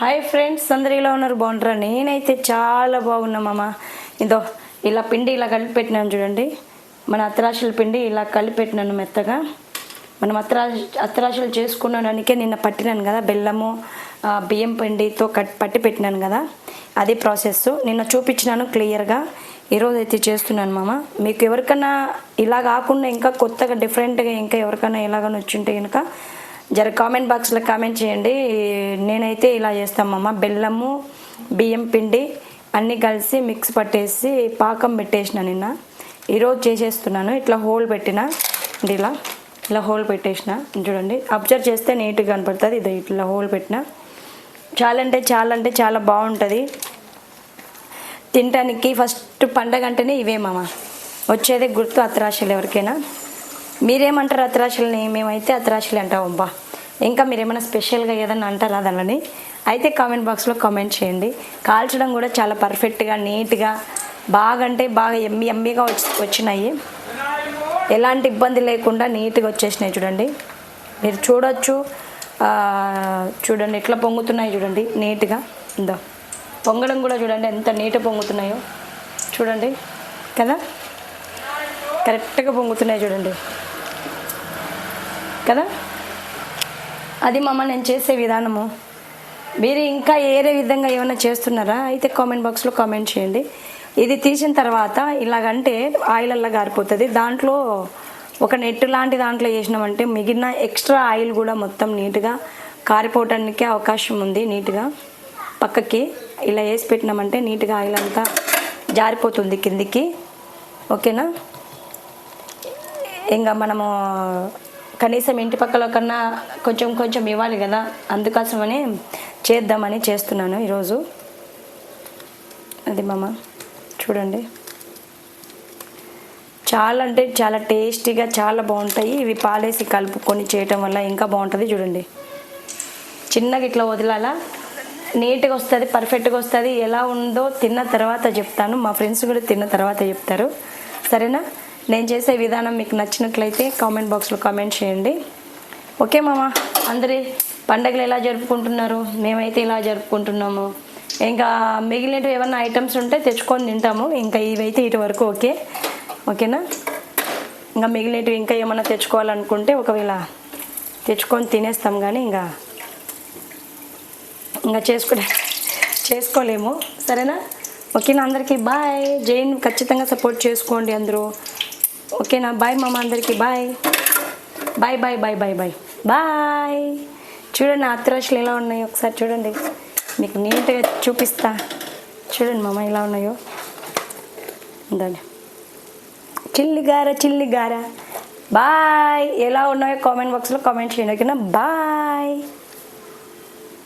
Hi friends అందరు ఇలా ఉన్నారు బాగుంటారా నేనైతే చాలా బాగున్నాను మామ. ఇదో ఇలా పిండి ఇలా కలిపెట్టినాను చూడండి. మన అత్తరాశుల పిండి ఇలా కలిపెట్టినాను మెత్తగా. మనం అత్తరా అత్తరాశులు చేసుకున్నాడానికే నిన్న పట్టినాను కదా బెల్లము బియ్యం పిండితో కట్ పట్టి పెట్టినాను కదా. అదే ప్రాసెస్ నిన్న చూపించినాను క్లియర్గా ఈరోజు అయితే చేస్తున్నాను మామ. మీకు ఎవరికైనా ఇలా కాకుండా ఇంకా కొత్తగా డిఫరెంట్గా ఇంకా ఎవరికైనా ఎలాగైనా వచ్చింటే కనుక జర కామెంట్ బాక్స్లో కామెంట్ చేయండి. నేనైతే ఇలా చేస్తాం బెల్లము బియ్యం పిండి అన్నీ కలిసి మిక్స్ పట్టేసి పాకం పెట్టేసిన నిన్న. ఈరోజు చేసేస్తున్నాను. ఇట్లా హోల్ పెట్టిన. ఇలా ఇలా హోల్ పెట్టేసిన. చూడండి. అబ్జర్వ్ చేస్తే నీట్గా కనపడుతుంది. ఇది ఇట్లా హోల్ పెట్టిన. చాలా అంటే చాలా అంటే చాలా బాగుంటుంది. తినటానికి ఫస్ట్ పండగ అంటేనే ఇవే మామ. వచ్చేదే గుర్తు అత్రాశలు ఎవరికైనా. మీరేమంటారు అత్తరాశలని మేమైతే అత్తరాశలు అంటామబ్బా ఇంకా మీరేమైనా స్పెషల్గా ఏదైనా అంటారా దానిని అయితే కామెంట్ బాక్స్లో కామెంట్ చేయండి. కాల్చడం కూడా చాలా పర్ఫెక్ట్గా నీట్గా బాగా అంటే బాగా ఎమ్మి ఎమ్మిగా వచ్చి వచ్చినాయి. ఎలాంటి ఇబ్బంది లేకుండా నీట్గా వచ్చేసినాయి చూడండి. మీరు చూడొచ్చు. చూడండి ఎట్లా పొంగుతున్నాయి చూడండి నీట్గా. ఇందో. పొంగడం కూడా చూడండి ఎంత నీట్గా పొంగుతున్నాయో. చూడండి. కదా? కరెక్ట్గా పొంగుతున్నాయి చూడండి. కదా? అది మమ్మ నేను చేసే విధానము. మీరు ఇంకా ఏరే విధంగా ఏమైనా చేస్తున్నారా? అయితే కామెంట్ బాక్స్లో కామెంట్ చేయండి. ఇది తీసిన తర్వాత ఇలాగంటే ఆయిల్ అలా గారిపోతుంది. దాంట్లో ఒక నెట్ లాంటి దాంట్లో వేసినామంటే మిగిలిన ఎక్స్ట్రా ఆయిల్ కూడా మొత్తం నీట్గా కారిపోవటానికి అవకాశం ఉంది నీట్గా. పక్కకి ఇలా వేసి పెట్టినామంటే నీట్గా ఆయిల్ అంతా జారిపోతుంది కిందికి. ఓకేనా? ఇంకా మనము కనీసం ఇంటి పక్కల కన్నా కొంచెం కొంచెం ఇవ్వాలి కదా అందుకోసమని చేద్దామని చేస్తున్నాను ఈరోజు. అది మామ చూడండి. చాలా అంటే చాలా టేస్టీగా చాలా బాగుంటాయి. ఇవి పాలేసి కలుపుకొని చేయటం వల్ల ఇంకా బాగుంటుంది చూడండి. చిన్నగా ఇట్లా వదిలాలా? నీట్గా వస్తుంది పర్ఫెక్ట్గా వస్తుంది. ఎలా ఉందో తిన్న తర్వాత చెప్తాను. మా ఫ్రెండ్స్ కూడా తిన్న తర్వాత చెప్తారు. సరేనా? నేను చేసే విధానం మీకు నచ్చినట్లయితే కామెంట్ బాక్స్లో కామెంట్ చేయండి. ఓకే మామ అందరి పండగలు ఎలా జరుపుకుంటున్నారు? మేమైతే ఇలా జరుపుకుంటున్నాము. ఇంకా మిగిలినవి ఏమన్నా ఐటమ్స్ ఉంటే తెచ్చుకొని తింటాము. ఇంకా ఇవైతే ఇటు వరకు ఓకే? ఓకేనా? ఇంకా మిగిలినవి ఇంకా ఏమన్నా తెచ్చుకోవాలనుకుంటే ఒకవేళ తెచ్చుకొని తినేస్తాం కానీ ఇంకా ఇంకా చేసుకునే చేసుకోలేము. సరేనా? ఓకేనా అందరికీ? బాయ్. జైన్ ఖచ్చితంగా సపోర్ట్ చేసుకోండి అందరూ. ఓకేనా బాయ్ మామ అందరికీ bye. Bye bye bye bye bye. Bye. చూడండి ఆత్రాశలు ఎలా ఉన్నాయో ఒకసారి చూడండి. మీకు నీట్గా చూపిస్తా. చూడండి మామ ఎలా ఉన్నాయో. ఉందండి చిల్లిగార చిల్లిగార. బాయ్. ఎలా ఉన్నాయో కామెంట్ బాక్స్లో కామెంట్ చేయండి ఓకేనా? బాయ్.